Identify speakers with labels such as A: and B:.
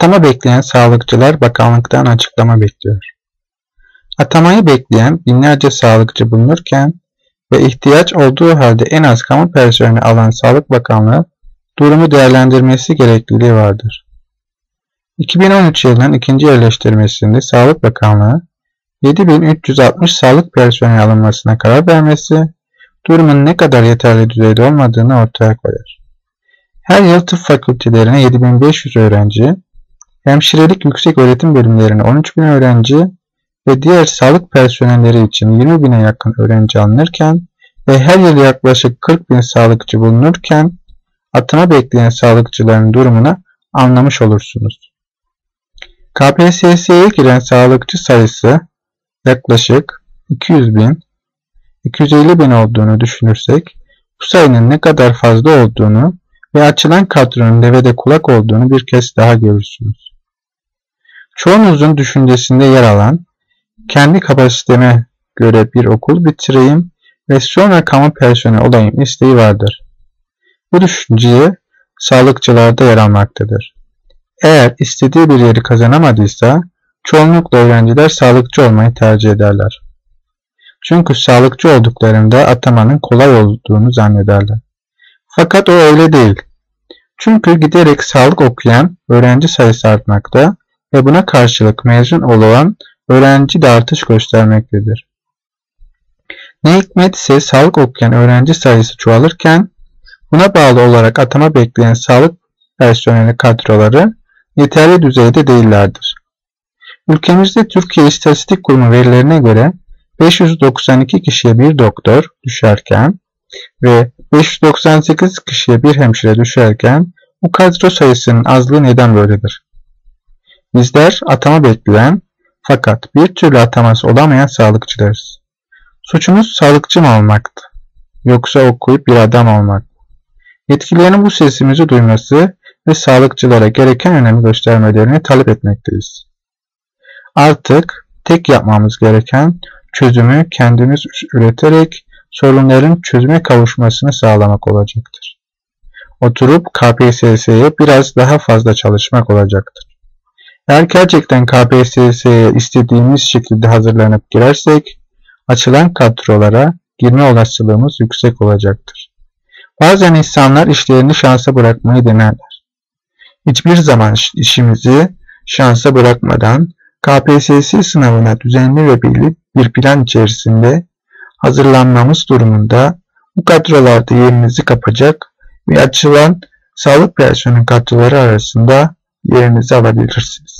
A: Atama bekleyen sağlıkçılar bakanlıktan açıklama bekliyor. Atamayı bekleyen binlerce sağlıkçı bulunurken ve ihtiyaç olduğu halde en az kamu personeli alan Sağlık Bakanlığı durumu değerlendirmesi gerekliliği vardır. 2013 yılının ikinci yerleştirmesinde Sağlık Bakanlığı 7360 sağlık personeli alınmasına karar vermesi durumun ne kadar yeterli düzeyde olmadığını ortaya koyar. Her yıl tıp fakültelerine 7500 öğrenci, hemşirelik yüksek öğretim bölümlerine 13.000 öğrenci ve diğer sağlık personelleri için 20 bine yakın öğrenci alınırken ve her yıl yaklaşık 40 bin sağlıkçı bulunurken atama bekleyen sağlıkçıların durumunu anlamış olursunuz. KPSS'ye giren sağlıkçı sayısı yaklaşık 200 bin, 250 bin olduğunu düşünürsek bu sayının ne kadar fazla olduğunu ve açılan kadronun devede kulak olduğunu bir kez daha görürsünüz. Çoğunuzun düşüncesinde yer alan kendi kapasiteme göre bir okul bitireyim ve sonra kamu personeli olayım isteği vardır. Bu düşünceye sağlıkçılarda yer almaktadır. Eğer istediği bir yeri kazanamadıysa çoğunlukla öğrenciler sağlıkçı olmayı tercih ederler. Çünkü sağlıkçı olduklarında atamanın kolay olduğunu zannederler. Fakat o öyle değil. Çünkü giderek sağlık okuyan öğrenci sayısı artmakta ve buna karşılık mezun olan öğrenci de artış göstermektedir. Ne hikmet ise sağlık okuyan öğrenci sayısı çoğalırken buna bağlı olarak atama bekleyen sağlık personeli kadroları yeterli düzeyde değillerdir. Ülkemizde Türkiye İstatistik Kurumu verilerine göre 592 kişiye bir doktor düşerken ve 598 kişiye bir hemşire düşerken bu kadro sayısının azlığı neden böyledir? Bizler atama bekleyen fakat bir türlü ataması olamayan sağlıkçılarız. Suçumuz sağlıkçı mı olmaktı? Yoksa okuyup bir adam olmak Yetkililerin bu sesimizi duyması ve sağlıkçılara gereken önemi göstermelerini talep etmekteyiz. Artık tek yapmamız gereken çözümü kendimiz üreterek sorunların çözüme kavuşmasını sağlamak olacaktır. Oturup KPSS'ye biraz daha fazla çalışmak olacaktır. Eğer gerçekten KPSS'ye istediğimiz şekilde hazırlanıp girersek açılan kadrolara girme olasılığımız yüksek olacaktır. Bazen insanlar işlerini şansa bırakmayı denerler. Hiçbir zaman işimizi şansa bırakmadan KPSS sınavına düzenli ve belli bir plan içerisinde hazırlanmamız durumunda bu kadrolarda yerinizi kapacak ve açılan sağlık personel kadroları arasında yerinizi alabilirsiniz.